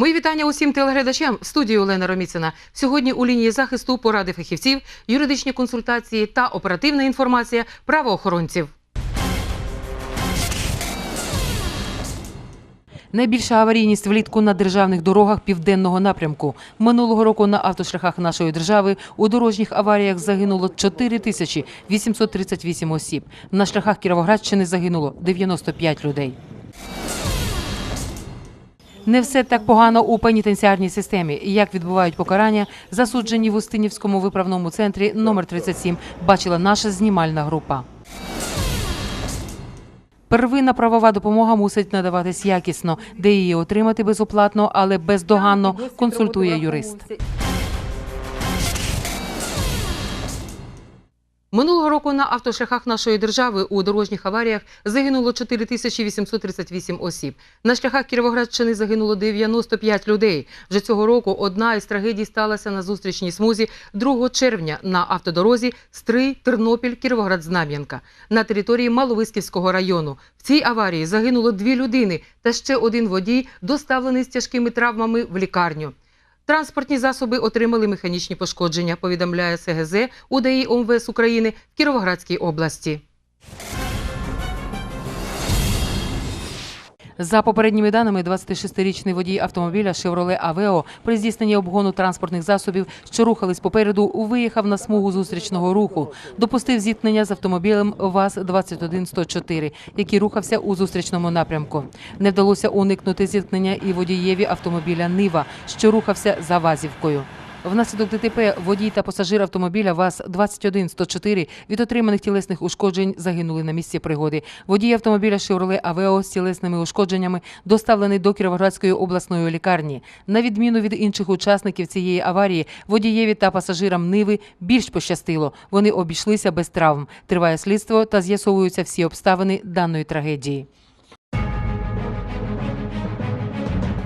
Мої вітання усім телеглядачам в студії Олена Роміцина. Сьогодні у лінії захисту поради фахівців, юридичні консультації та оперативна інформація правоохоронців. Найбільша аварійність влітку на державних дорогах південного напрямку. Минулого року на автошляхах нашої держави у дорожніх аваріях загинуло 4 тисячі 838 осіб. На шляхах Кіровоградщини загинуло 95 людей. Не все так погано у пенітенціарній системі. Як відбувають покарання, засуджені в Устинівському виправному центрі номер 37 бачила наша знімальна група. Первинна правова допомога мусить надаватись якісно, де її отримати безоплатно, але бездоганно консультує юрист. Минулого року на автошляхах нашої держави у дорожніх аваріях загинуло 4838 осіб. На шляхах Кіровоградщини загинуло 95 людей. Вже цього року одна із трагедій сталася на зустрічній смузі 2 червня на автодорозі Стрий, Тернопіль, Кіровоград, Знам'янка на території Маловисківського району. В цій аварії загинуло дві людини та ще один водій, доставлений з тяжкими травмами в лікарню. Транспортні засоби отримали механічні пошкодження, повідомляє СГЗ УДІ ОМВС України в Кіровоградській області. За попередніми даними, 26-річний водій автомобіля «Шевроле Авео» при здійсненні обгону транспортних засобів, що рухались попереду, виїхав на смугу зустрічного руху. Допустив зіткнення з автомобілем ВАЗ-21104, який рухався у зустрічному напрямку. Не вдалося уникнути зіткнення і водієві автомобіля «Нива», що рухався за Вазівкою. Внаслідок ДТП водій та пасажир автомобіля ВАЗ-21104 від отриманих тілесних ушкоджень загинули на місці пригоди. Водій автомобіля «Шевроле Авео» з тілесними ушкодженнями доставлений до Кіровоградської обласної лікарні. На відміну від інших учасників цієї аварії, водієві та пасажирам «Ниви» більш пощастило. Вони обійшлися без травм. Триває слідство та з'ясовуються всі обставини даної трагедії.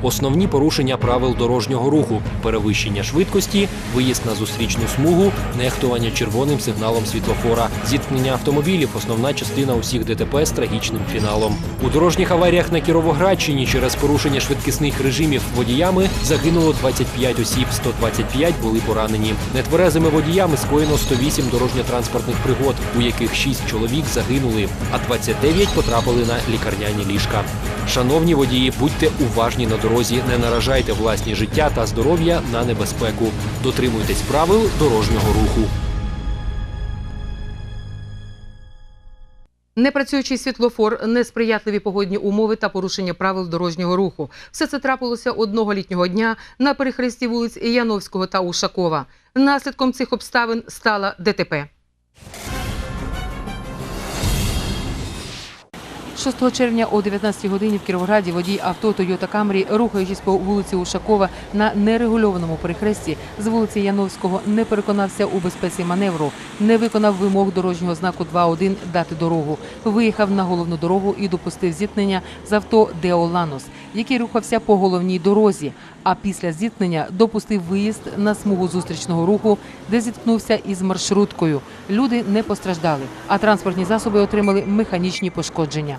Основні порушення правил дорожнього руху: перевищення швидкості, виїзд на зустрічну смугу, нехтування червоним сигналом світлофора, зіткнення автомобілів основна частина усіх ДТП з трагічним фіналом. У дорожніх аваріях на Кіровоградщині через порушення швидкісних режимів водіями загинуло 25 осіб, 125 були поранені. Нетверезими водіями скоєно 108 дорожньо-транспортних пригод, у яких 6 чоловік загинули, а 29 потрапили на лікарняні ліжка. Шановні водії, будьте уважні на дорозі, не наражайте власні життя та здоров'я на небезпеку. Дотримуйтесь правил дорожнього руху. Непрацюючий світлофор, несприятливі погодні умови та порушення правил дорожнього руху. Все це трапилося одного літнього дня на перехресті вулиць Яновського та Ушакова. Наслідком цих обставин стала ДТП. 6 червня о 19 годині в Кіровограді водій авто Toyota Camry, рухаючись по вулиці Ушакова на нерегульованому перехресті з вулиці Яновського, не переконався у безпеці маневру, не виконав вимог дорожнього знаку 2.1 дати дорогу, виїхав на головну дорогу і допустив зіткнення з авто Део Ланос, який рухався по головній дорозі. А після зіткнення допустив виїзд на смугу зустрічного руху, де зіткнувся із маршруткою. Люди не постраждали, а транспортні засоби отримали механічні пошкодження.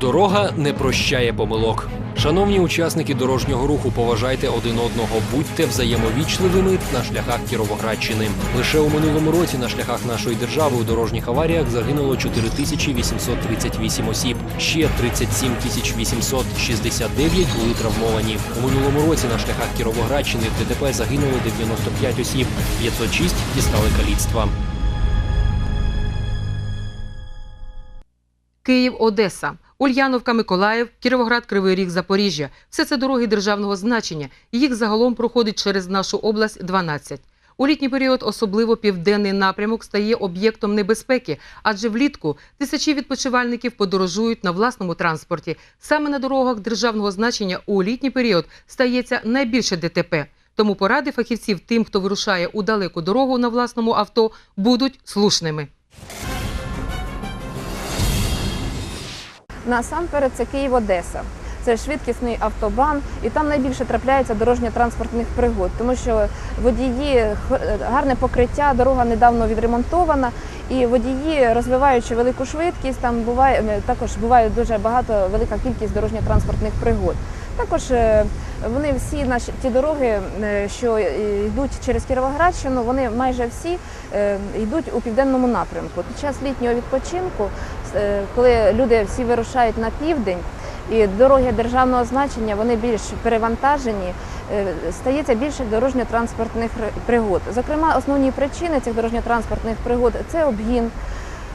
Дорога не прощає помилок. Шановні учасники дорожнього руху, поважайте один одного, будьте взаємовічливими на шляхах Кіровоградщини. Лише у минулому році на шляхах нашої держави у дорожніх аваріях загинуло 4838 осіб. Ще 37 869 були травмовані. У минулому році на шляхах Кіровоградщини в ДТП загинуло 95 осіб, 506 дістали каліцтва. Київ, Одеса, Ульяновка, Миколаїв, Кіровоград, Кривий Ріг, Запоріжжя. Все це дороги державного значення. Їх загалом проходить через нашу область 12. У літній період особливо південний напрямок стає об'єктом небезпеки, адже влітку тисячі відпочивальників подорожують на власному транспорті. Саме на дорогах державного значення у літній період стається найбільше ДТП. Тому поради фахівців тим, хто вирушає у далеку дорогу на власному авто, будуть слушними. Насамперед це Київ-Одеса. Це швидкісний автобан, і там найбільше трапляється дорожньо-транспортних пригод, тому що водії гарне покриття, дорога недавно відремонтована, і водії, розвиваючи велику швидкість, там буває також буває дуже багато велика кількість дорожньо-транспортних пригод. Також е, вони всі наші ті дороги, е, що е, йдуть через Кіровоградщину, вони майже всі йдуть у південному напрямку. Під час літнього відпочинку, коли люди всі вирушають на південь. І дороги державного значення вони більш перевантажені, стається більше дорожньо-транспортних пригод. Зокрема, основні причини цих дорожньо-транспортних пригод це обгін,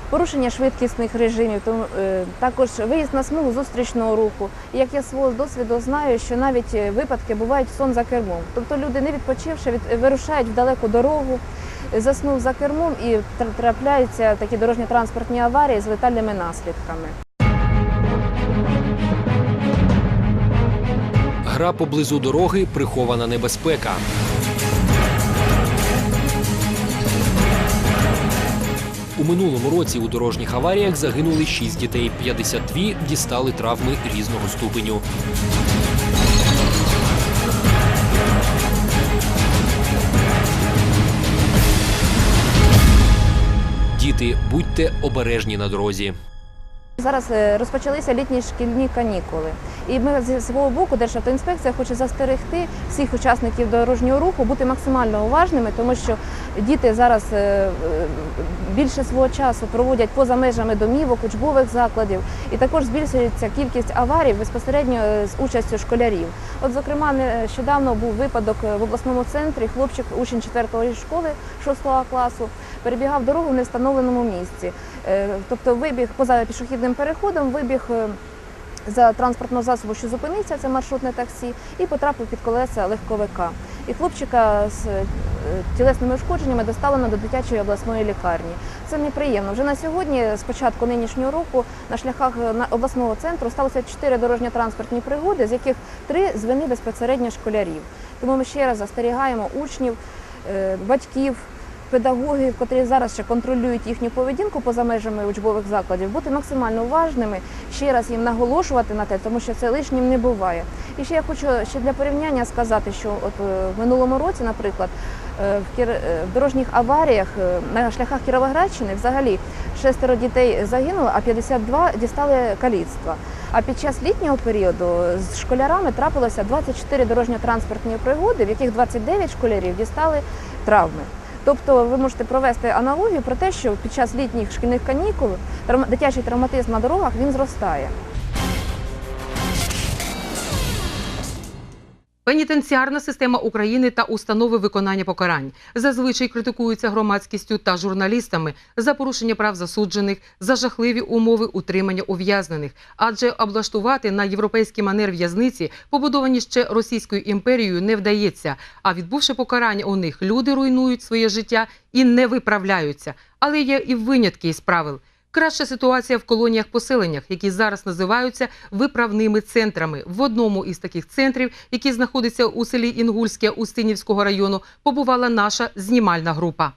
порушення швидкісних режимів, тому е, також виїзд на смугу зустрічного руху. І як я свого досвіду знаю, що навіть е, випадки бувають сон за кермом. Тобто люди, не відпочивши, від, вирушають в далеку дорогу, е, заснув за кермом і трапляються такі дорожньо-транспортні аварії з летальними наслідками. Гра поблизу дороги прихована небезпека. У минулому році у дорожніх аваріях загинули 6 дітей, 52 дістали травми різного ступеню. Діти, будьте обережні на дорозі. Зараз е, розпочалися літні шкільні канікули, і ми зі свого боку Державтоінспекція хоче застерегти всіх учасників дорожнього руху бути максимально уважними, тому що діти зараз е, е, більше свого часу проводять поза межами домівок, учбових закладів, і також збільшується кількість аварій безпосередньо з участю школярів. От, зокрема, нещодавно був випадок в обласному центрі. Хлопчик, учень 4 школи 6 класу, перебігав дорогу в невстановленому місці. Е, Тобто вибіг поза пішохідним переходом, вибіг е, за транспортного засобу, що зупинився, це маршрутне таксі, і потрапив під колеса легковика. І хлопчика з е, тілесними ушкодженнями доставлено до дитячої обласної лікарні. Це неприємно. Вже на сьогодні, з початку нинішнього року, на шляхах обласного центру сталося чотири дорожньо-транспортні пригоди, з яких три з вини безпосередньо школярів. Тому ми ще раз застерігаємо учнів, батьків, педагогів, котрі зараз ще контролюють їхню поведінку поза межами учбових закладів, бути максимально уважними, ще раз їм наголошувати на те, тому що це лишнім не буває. І ще я хочу ще для порівняння сказати, що от е, в минулому році, наприклад, е, е, в дорожніх аваріях на шляхах Кіровоградщини взагалі шестеро дітей загинуло, а 52 дістали каліцтва. А під час літнього періоду з школярами трапилося 24 дорожньо-транспортні пригоди, в яких 29 школярів дістали травми. Тобто ви можете провести аналогію про те, що під час літніх шкільних канікул дитячий травматизм на дорогах він зростає. Пенітенціарна система України та установи виконання покарань зазвичай критикуються громадськістю та журналістами за порушення прав засуджених, за жахливі умови утримання ув'язнених. Адже облаштувати на європейський манер в'язниці, побудовані ще Російською імперією, не вдається. А відбувши покарання у них, люди руйнують своє життя і не виправляються. Але є і винятки із правил. Краща ситуація в колоніях-поселеннях, які зараз називаються виправними центрами. В одному із таких центрів, який знаходиться у селі Інгульське Устинівського району, побувала наша знімальна група.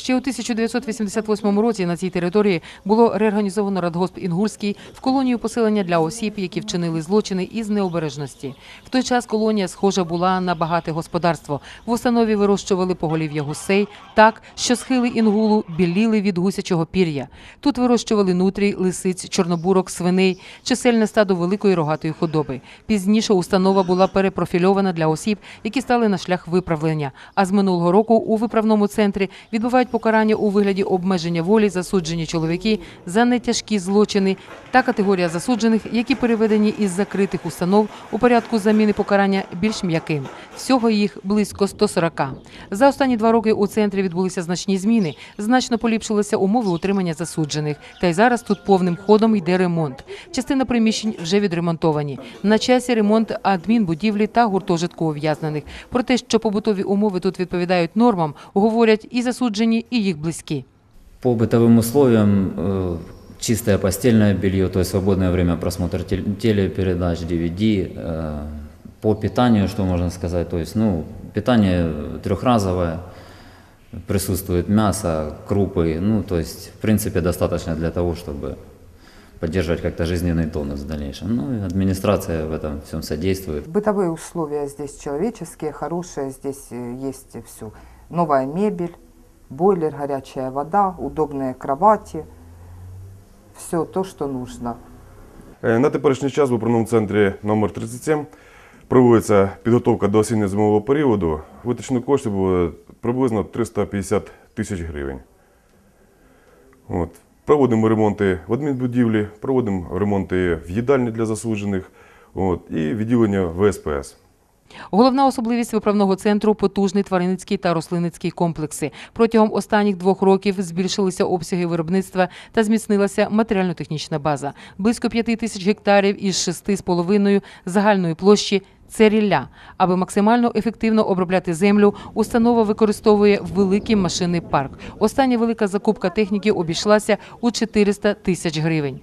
Ще у 1988 році на цій території було реорганізовано радгосп Інгульський в колонію поселення для осіб, які вчинили злочини із необережності. В той час колонія схожа була на багате господарство. В установі вирощували поголів'я гусей так, що схили інгулу біліли від гусячого пір'я. Тут вирощували нутрій, лисиць, чорнобурок, свиней, чисельне стадо великої рогатої худоби. Пізніше установа була перепрофільована для осіб, які стали на шлях виправлення. А з минулого року у виправному центрі відбувають покарання у вигляді обмеження волі засуджені чоловіки за нетяжкі злочини та категорія засуджених, які переведені із закритих установ у порядку заміни покарання більш м'яким. Всього їх близько 140. За останні два роки у центрі відбулися значні зміни. Значно поліпшилися умови утримання засуджених. Та й зараз тут повним ходом йде ремонт. Частина приміщень вже відремонтовані. На часі ремонт адмінбудівлі та гуртожитку ув'язнених. Про те, що побутові умови тут відповідають нормам, говорять і засуджені, і їх близькі. По бытовым условиям э, чистое постельное белье, то есть свободное время просмотр тел- телепередач, DVD. э, По питанию, что можно сказать, то есть, ну, питание трехразовое, присутствует мясо, крупы, ну, то есть, в принципе, достаточно для того, чтобы поддерживать как-то жизненный тонус в дальнейшем. Ну, и администрация в этом всем содействует. Бытовые условия здесь человеческие, хорошие, здесь э, есть все. Новая мебель, бойлер, горячая вода, удобные кровати. Все то, что нужно. Е, На теперішній час в управному центрі номер 37 проводиться підготовка до осінньо-зимового періоду. Витрачено коштів було приблизно 350 тисяч гривень. От. Проводимо ремонти в адмінбудівлі, проводимо ремонти в їдальні для засуджених от, і відділення ВСПС. Головна особливість виправного центру потужний тваринницький та рослинницький комплекси. Протягом останніх двох років збільшилися обсяги виробництва та зміцнилася матеріально-технічна база. Близько п'яти тисяч гектарів із шести з половиною загальної площі. Це рілля. Аби максимально ефективно обробляти землю, установа використовує великий машинний парк. Остання велика закупка техніки обійшлася у 400 тисяч гривень.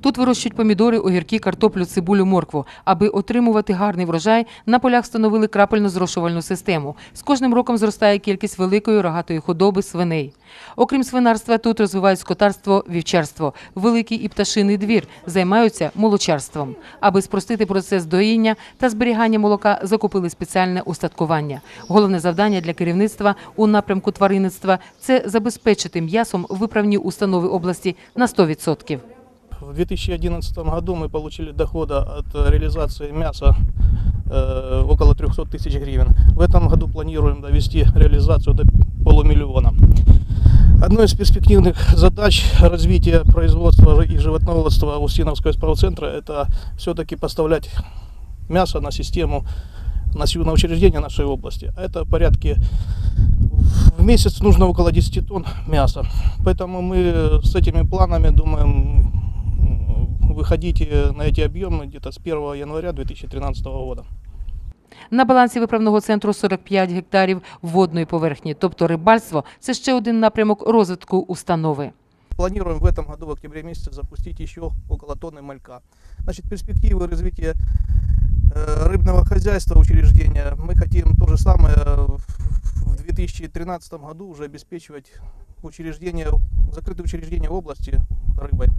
Тут вирощують помідори, огірки, картоплю, цибулю, моркву. Аби отримувати гарний врожай, на полях встановили крапельно-зрошувальну систему. З кожним роком зростає кількість великої рогатої худоби свиней. Окрім свинарства, тут розвивають скотарство, вівчарство. Великий і пташиний двір займаються молочарством. Аби спростити процес доїння та зберігання молока, закупили спеціальне устаткування. Головне завдання для керівництва у напрямку тваринництва – це забезпечити м'ясом виправні установи області на 100%. В 2011 году мы получили дохода от реализации мяса э, около 300 тысяч гривен. В этом году планируем довести реализацию до полумиллиона. Одной из перспективных задач развития производства и животноводства Устиновского справцентра это все-таки поставлять мясо на систему на учреждения нашей области. Это порядки в месяц нужно около 10 тонн мяса. Поэтому мы с этими планами думаем выходить э, на эти объемы где-то с 1 января 2013 года. На балансі виправного центру 45 гектарів водної поверхні, тобто рибальство – це ще один напрямок розвитку установи. Планируем в этом году в октябре месяце запустить еще около тонны малька. Значит, перспективы развития э, рыбного хозяйства учреждения мы хотим то же самое в в 2013 году уже обеспечивать учреждения, закрытые учреждения области рыбой.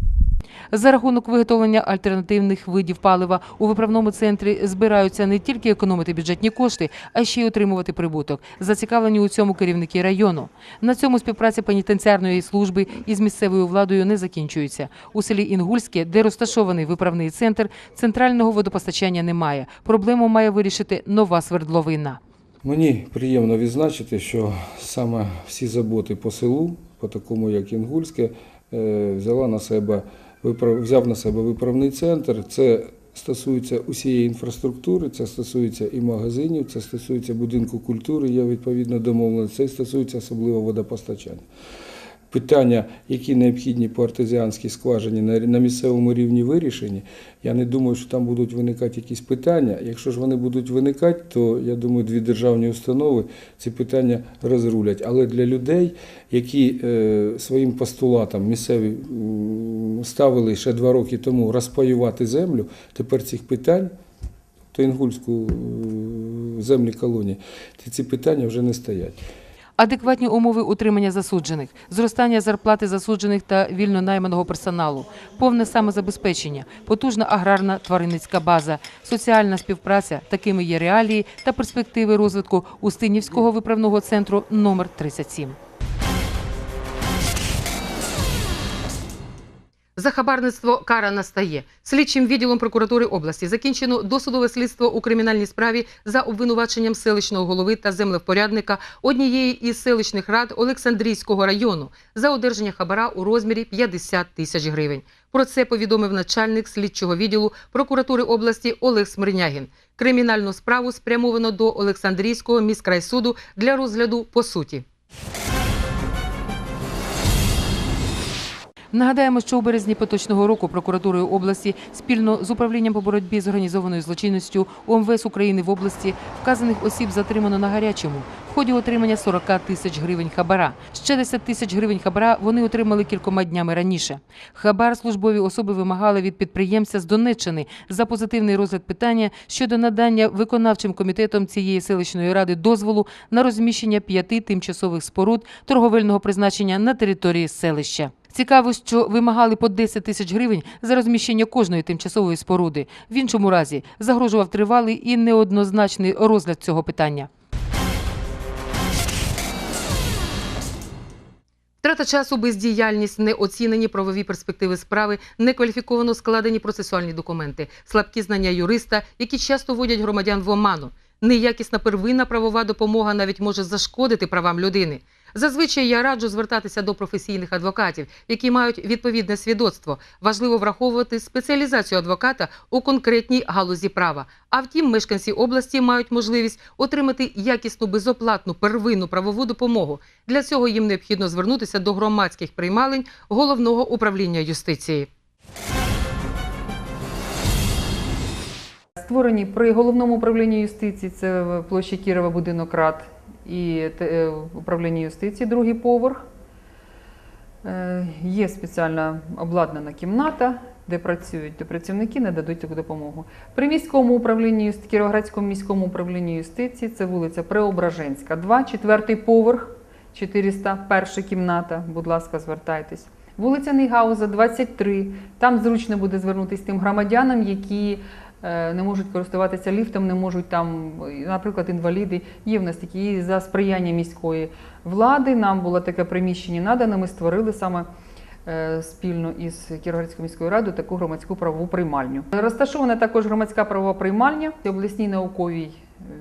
За рахунок виготовлення альтернативних видів палива у виправному центрі збираються не тільки економити бюджетні кошти, а ще й отримувати прибуток. Зацікавлені у цьому керівники району. На цьому співпраця пенітенціарної служби із місцевою владою не закінчується. У селі Інгульське, де розташований виправний центр, центрального водопостачання немає. Проблему має вирішити нова свердловина. Мені приємно відзначити, що саме всі заботи по селу, по такому як Інгульське, е, взяла на себе взяв на себе виправний центр. Це стосується усієї інфраструктури, це стосується і магазинів, це стосується будинку культури, є відповідно домовлено, це стосується особливо водопостачання. Питання, які необхідні по артезіанській скважині на, місцевому рівні вирішені, я не думаю, що там будуть виникати якісь питання. Якщо ж вони будуть виникати, то я думаю, дві державні установи ці питання розрулять. Але для людей, які е, своїм постулатам місцеві ставили ще два роки тому розпаювати землю, тепер цих питань, то інгульську е, землі колонії, ці питання вже не стоять. Адекватні умови утримання засуджених, зростання зарплати засуджених та вільно найманого персоналу, повне самозабезпечення, потужна аграрна тваринницька база, соціальна співпраця – такими є реалії та перспективи розвитку Устинівського виправного центру номер 37. За хабарництво кара настає. Слідчим відділом прокуратури області закінчено досудове слідство у кримінальній справі за обвинуваченням селищного голови та землевпорядника однієї із селищних рад Олександрійського району за одержання хабара у розмірі 50 тисяч гривень. Про це повідомив начальник слідчого відділу прокуратури області Олег Смирнягін. Кримінальну справу спрямовано до Олександрійського міськрайсуду для розгляду по суті. Нагадаємо, що у березні поточного року прокуратурою області спільно з управлінням по боротьбі з організованою злочинністю УМВС України в області вказаних осіб затримано на гарячому в ході отримання 40 тисяч гривень хабара. Ще 10 тисяч гривень хабара вони отримали кількома днями раніше. Хабар службові особи вимагали від підприємця з Донеччини за позитивний розгляд питання щодо надання виконавчим комітетом цієї селищної ради дозволу на розміщення п'яти тимчасових споруд торговельного призначення на території селища. Цікаво, що вимагали по 10 тисяч гривень за розміщення кожної тимчасової споруди. В іншому разі загрожував тривалий і неоднозначний розгляд цього питання. Втрата часу, бездіяльність, неоцінені правові перспективи справи, некваліфіковано складені процесуальні документи, слабкі знання юриста, які часто вводять громадян в оману. Неякісна первинна правова допомога навіть може зашкодити правам людини. Зазвичай я раджу звертатися до професійних адвокатів, які мають відповідне свідоцтво. Важливо враховувати спеціалізацію адвоката у конкретній галузі права. А втім, мешканці області мають можливість отримати якісну безоплатну первинну правову допомогу. Для цього їм необхідно звернутися до громадських приймалень головного управління юстиції. Створені при головному управлінні юстиції, це в площі Кірова будинок рад і е, управління юстиції, другий поверх. Е, Є спеціальна обладнана кімната, де працюють де працівники, нададуть таку допомогу. При міському управлінні Кіровоградському міському управлінні юстиції це вулиця Преображенська, 2, четвертий поверх, 401 кімната. Будь ласка, звертайтесь. Вулиця Нейгауза, 23. Там зручно буде звернутися тим громадянам, які не можуть користуватися ліфтом, не можуть там, е, наприклад, інваліди. Є в нас такі за сприяння міської влади. Нам було таке приміщення надано. Ми створили саме е, спільно із Кіровоградською міською радою таку громадську правову приймальню. Розташована також громадська правова приймальня в обласній науковій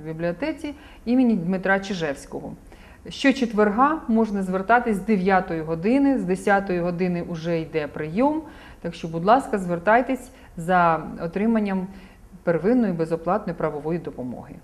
бібліотеці імені Дмитра Чижевського. Щочетверга можна звертатись з 9 години, з 10 години вже йде прийом. Так що, будь ласка, звертайтесь за отриманням первинної безоплатної правової допомоги.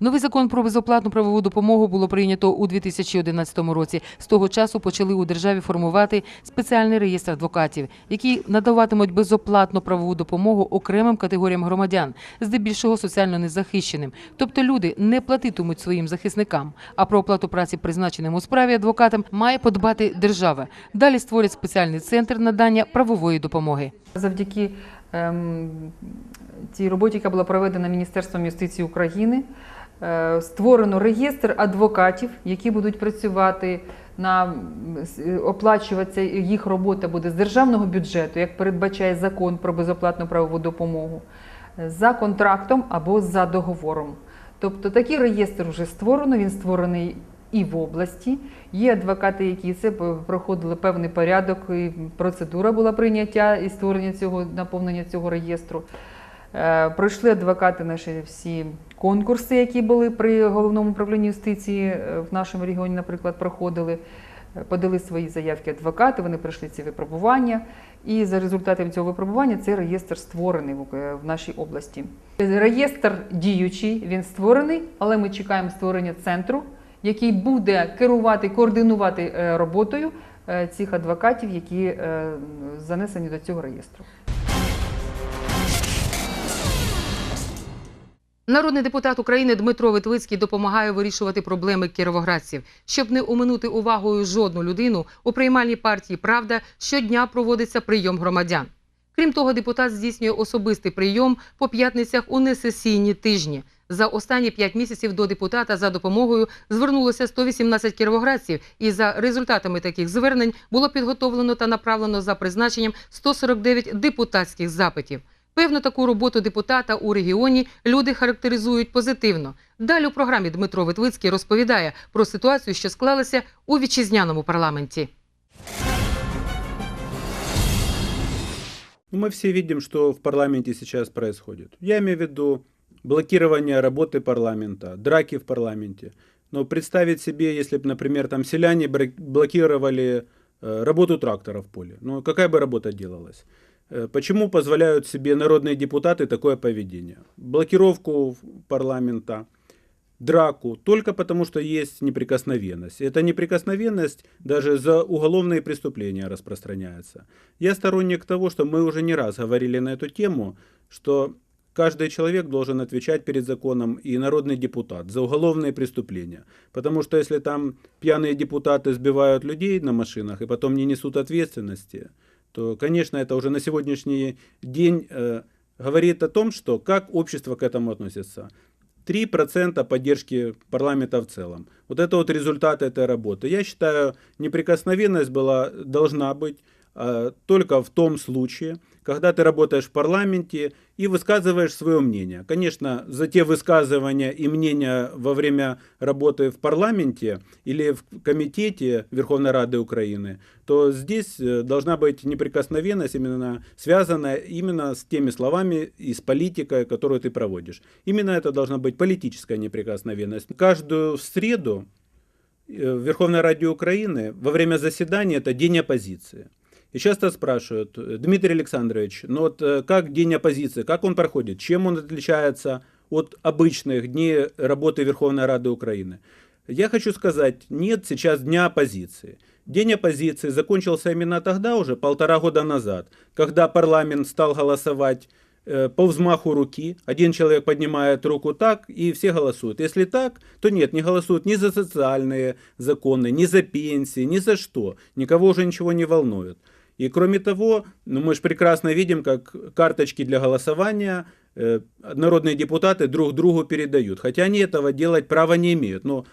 Новий закон про безоплатну правову допомогу було прийнято у 2011 році. З того часу почали у державі формувати спеціальний реєстр адвокатів, які надаватимуть безоплатну правову допомогу окремим категоріям громадян, здебільшого соціально незахищеним. Тобто люди не платитимуть своїм захисникам. А про оплату праці, призначеним у справі адвокатам, має подбати держава. Далі створять спеціальний центр надання правової допомоги. Завдяки ем, цій роботі, яка була проведена Міністерством юстиції України, е, створено реєстр адвокатів, які будуть працювати на оплачуватися їх робота буде з державного бюджету, як передбачає закон про безоплатну правову допомогу, е, за контрактом або за договором. Тобто такий реєстр вже створено, він створений і в області. Є адвокати, які це проходили певний порядок, і процедура була прийняття і створення цього наповнення цього реєстру. Е, Пройшли адвокати наші всі конкурси, які були при головному управлінні юстиції е, в нашому регіоні, наприклад, проходили. Е, Подали свої заявки адвокати, вони пройшли ці випробування, і за результатами цього випробування цей реєстр створений в нашій області. Реєстр діючий, він створений, але ми чекаємо створення центру, який буде керувати, координувати роботою цих адвокатів, які занесені до цього реєстру. Народний депутат України Дмитро Витвицький допомагає вирішувати проблеми кіровоградців. Щоб не оминути увагою жодну людину, у приймальній партії Правда щодня проводиться прийом громадян. Крім того, депутат здійснює особистий прийом по п'ятницях у несесійні тижні. За останні п'ять місяців до депутата за допомогою звернулося 118 кіровоградців, і за результатами таких звернень було підготовлено та направлено за призначенням 149 депутатських запитів. Певно, таку роботу депутата у регіоні люди характеризують позитивно. Далі у програмі Дмитро Витвицький розповідає про ситуацію, що склалася у вітчизняному парламенті. Ну, Мы все видим, что в парламенте сейчас происходит. Я имею в виду блокирование работы парламента, драки в парламенте. Но представить себе, если бы, например, там селяне бра- блокировали э, работу трактора в поле, ну какая бы работа делалась? Э, Почему позволяют себе народные депутаты такое поведение? Блокировку парламента, драку, только потому что есть неприкосновенность. Эта неприкосновенность даже за уголовные преступления распространяется. Я сторонник того, что мы уже не раз говорили на эту тему, что каждый человек должен отвечать перед законом и народный депутат за уголовные преступления. Потому что если там пьяные депутаты сбивают людей на машинах и потом не несут ответственности, то, конечно, это уже на сегодняшний день э, говорит о том, что как общество к этому относится. 3% поддержки парламента в целом. Вот это вот результат этой работы. Я считаю, неприкосновенность была, должна быть, а, Только в том случае, когда ты работаешь в парламенте и высказываешь свое мнение. Конечно, за те высказывания и мнения во время работы в парламенте или в комитете Верховной Рады Украины, то здесь э, должна быть неприкосновенность, именно связанная именно с теми словами и с политикой, которую ты проводишь. Именно это должна быть политическая неприкосновенность. Каждую среду э, в Верховной Раде Украины во время заседания это день оппозиции. И часто спрашивают, «Э, Дмитрий Александрович, ну вот э, как день оппозиции, как он проходит, чем он отличается от обычных дней работы Верховной Рады Украины? Я хочу сказать, нет сейчас дня оппозиции. День оппозиции закончился именно тогда, уже полтора года назад, когда парламент стал голосовать э, по взмаху руки. Один человек поднимает руку так, и все голосуют. Если так, то нет, не голосуют ни за социальные законы, ни за пенсии, ни за что. Никого уже ничего не волнует. И кроме того, ну, мы же прекрасно видим, как карточки для голосования э, народные депутаты друг другу передают. Хотя они этого делать права не имеют. Но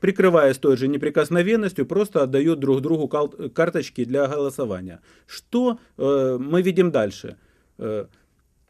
прикрываясь той же неприкосновенностью, просто отдают друг другу кал- карточки для голосования. Что э, мы видим дальше? Э,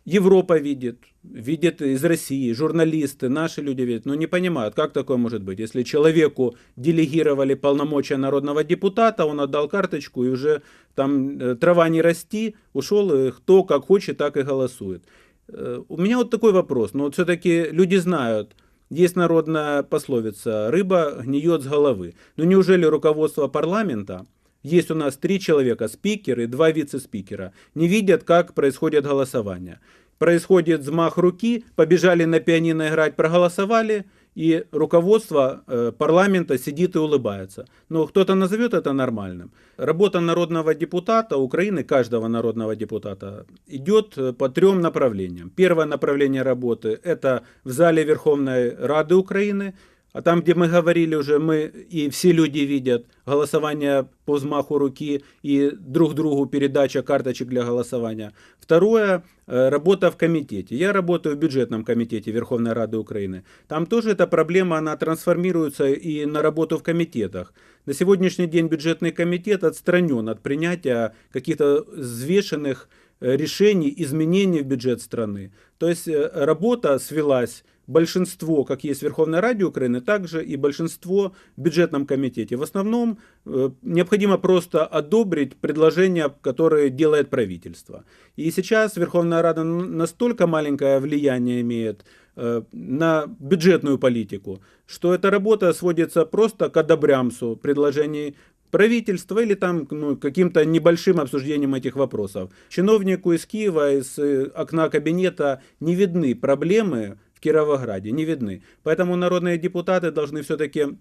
Европа видит, видит из России, журналисты, наши люди видят, но не понимают, как такое может быть. Если человеку делегировали полномочия народного депутата, он отдал карточку и уже там э, трава не расти, ушел, и кто как хочет, так и голосует. Э, У меня вот такой вопрос, но вот все-таки люди знают, есть народная пословица «рыба гниет с головы». Но неужели руководство парламента, есть у нас три человека, спикер и два вице-спикера, не видят, как происходит голосование? Происходит взмах руки, побежали на пианино играть, проголосовали, и руководство э, парламента сидит и улыбается. Но кто-то назовет это нормальным. Работа народного депутата Украины, каждого народного депутата, идет э, по трем направлениям. Первое направление работы – это в зале Верховной Рады Украины, а там, где мы говорили уже, мы и все люди видят голосование по взмаху руки и друг другу передача карточек для голосования. Второе э, – работа в комитете. Я работаю в бюджетном комитете Верховной Рады Украины. Там тоже эта проблема, она трансформируется и на работу в комитетах. На сегодняшний день бюджетный комитет отстранен от принятия каких-то взвешенных э, решений, изменений в бюджет страны. То есть э, работа свелась большинство, как есть в Верховной Раде Украины, также и большинство в бюджетном комитете. В основном э, необходимо просто одобрить предложения, которые делает правительство. И сейчас Верховная Рада настолько маленькое влияние имеет э, на бюджетную политику, что эта работа сводится просто к одобрямсу предложений правительства или там ну, каким-то небольшим обсуждением этих вопросов. Чиновнику из Киева, из э, окна кабинета не видны проблемы в Кировограде, не видны. Поэтому народные депутаты должны все-таки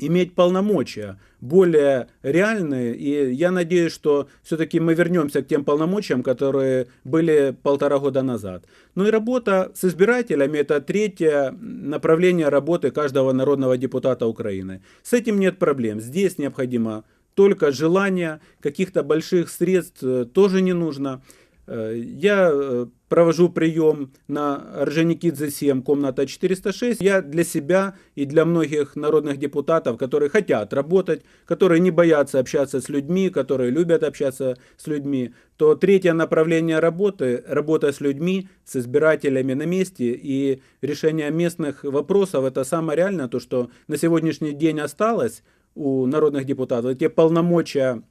иметь полномочия более реальные, и я надеюсь, что все-таки мы вернемся к тем полномочиям, которые были полтора года назад. Ну и работа с избирателями – это третье направление работы каждого народного депутата Украины. С этим нет проблем. Здесь необходимо только желание, каких-то больших средств э, тоже не нужно. Э, Я э, провожу прием на Орджоникидзе 7, комната 406. Я для себя и для многих народных депутатов, которые хотят работать, которые не боятся общаться с людьми, которые любят общаться с людьми, то третье направление работы – работа с людьми, с избирателями на месте и решение местных вопросов – это самое реальное, то, что на сегодняшний день осталось у народных депутатов, те полномочия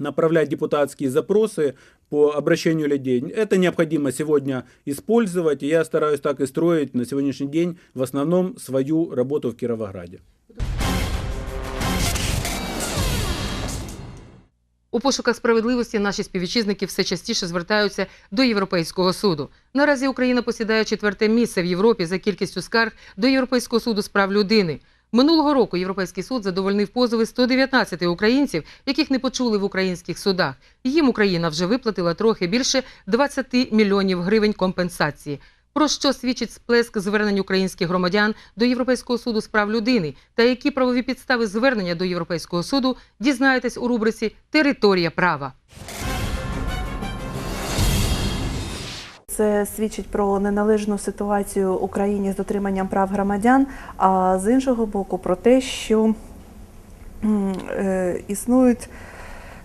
направлять депутатские запросы по обращению людей. Это необходимо сегодня использовать, и я стараюсь так и строить на сегодняшний день в основном свою работу в Кировограде. У пошуках справедливості наші співвітчизники все частіше звертаються до Європейського суду. Наразі Україна посідає четверте місце в Європі за кількістю скарг до Європейського суду з прав людини. Минулого року Європейський суд задовольнив позови 119 українців, яких не почули в українських судах. Їм Україна вже виплатила трохи більше 20 мільйонів гривень компенсації. Про що свідчить сплеск звернень українських громадян до Європейського суду з прав людини та які правові підстави звернення до Європейського суду дізнаєтесь у рубриці Територія права. Це свідчить про неналежну ситуацію Україні з дотриманням прав громадян, а з іншого боку, про те, що е, існують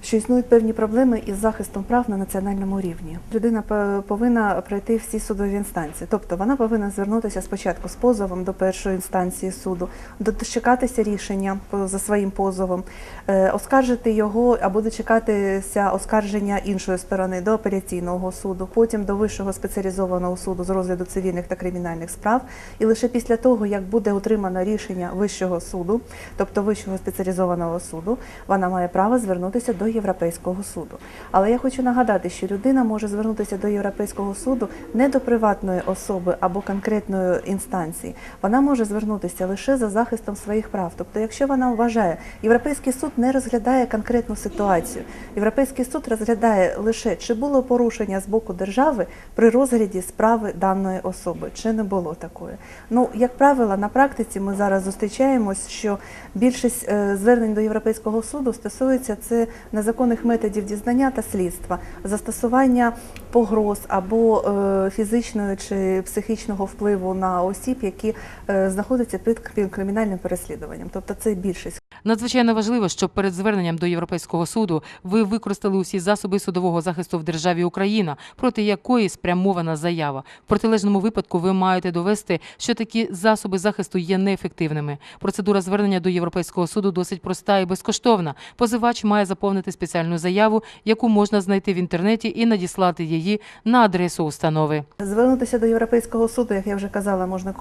що існують певні проблеми із захистом прав на національному рівні. Людина повинна пройти всі судові інстанції, тобто вона повинна звернутися спочатку з позовом до першої інстанції суду, дочекатися рішення за своїм позовом, е, оскаржити його або дочекатися оскарження іншої сторони до апеляційного суду, потім до вищого спеціалізованого суду з розгляду цивільних та кримінальних справ. І лише після того, як буде отримано рішення вищого суду, тобто вищого спеціалізованого суду, вона має право звернутися до Європейського суду. Але я хочу нагадати, що людина може звернутися до Європейського суду не до приватної особи або конкретної інстанції. Вона може звернутися лише за захистом своїх прав. Тобто, якщо вона вважає, Європейський суд не розглядає конкретну ситуацію. Європейський суд розглядає лише чи було порушення з боку держави при розгляді справи даної особи, чи не було такої. Ну, як правило, на практиці ми зараз зустрічаємось, що більшість е, звернень до Європейського суду стосується це незаконних методів дізнання та слідства, застосування погроз або е, фізичного чи психічного впливу на осіб, які е, знаходяться під під кримінальним переслідуванням. Тобто це більшість. Надзвичайно важливо, щоб перед зверненням до Європейського суду ви використали усі засоби судового захисту в державі Україна, проти якої спрямована заява. В протилежному випадку ви маєте довести, що такі засоби захисту є неефективними. Процедура звернення до Європейського суду досить проста і безкоштовна. Позивач має заповнити спеціальну заяву, яку можна знайти в інтернеті і надіслати її на адресу установи. Звернутися до Європейського суду, як я вже казала, можна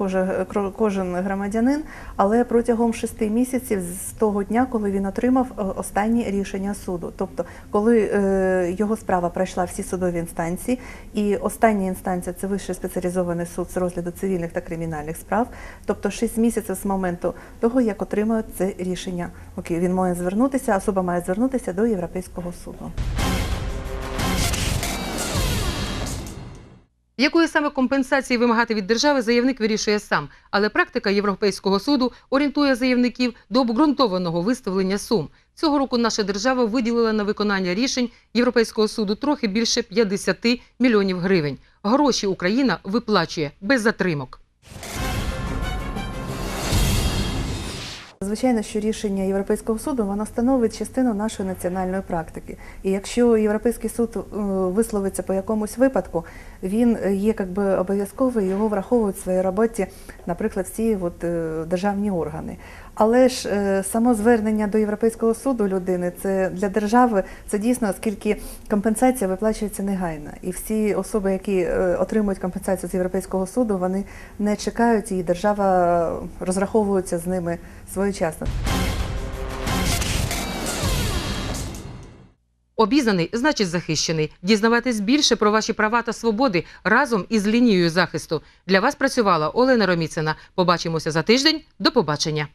кожен, громадянин, але протягом шести місяців з того дня, коли він отримав е, останнє рішення суду. Тобто, коли е, його справа пройшла всі судові інстанції, і остання інстанція це вищий спеціалізований суд з розгляду цивільних та кримінальних справ. Тобто 6 місяців з моменту того, як отримує це рішення. Окей, він має звернутися, особа має звернутися до Європейського суду. Якої саме компенсації вимагати від держави заявник вирішує сам, але практика Європейського суду орієнтує заявників до обґрунтованого виставлення сум. Цього року наша держава виділила на виконання рішень Європейського суду трохи більше 50 мільйонів гривень. Гроші Україна виплачує без затримок. Звичайно, що рішення Європейського суду воно становить частину нашої національної практики. І якщо Європейський суд е, висловиться по якомусь випадку, він е, є як би обов'язковий, його враховують в своїй роботі, наприклад, всі от, е, державні органи. Але ж е, само звернення до Європейського суду людини це для держави це дійсно, оскільки компенсація виплачується негайно. І всі особи, які отримують компенсацію з Європейського суду, вони не чекають, і держава розраховується з ними своєчасно. Обізнаний значить захищений. Дізнаватись більше про ваші права та свободи разом із лінією захисту. Для вас працювала Олена Роміцина. Побачимося за тиждень. До побачення.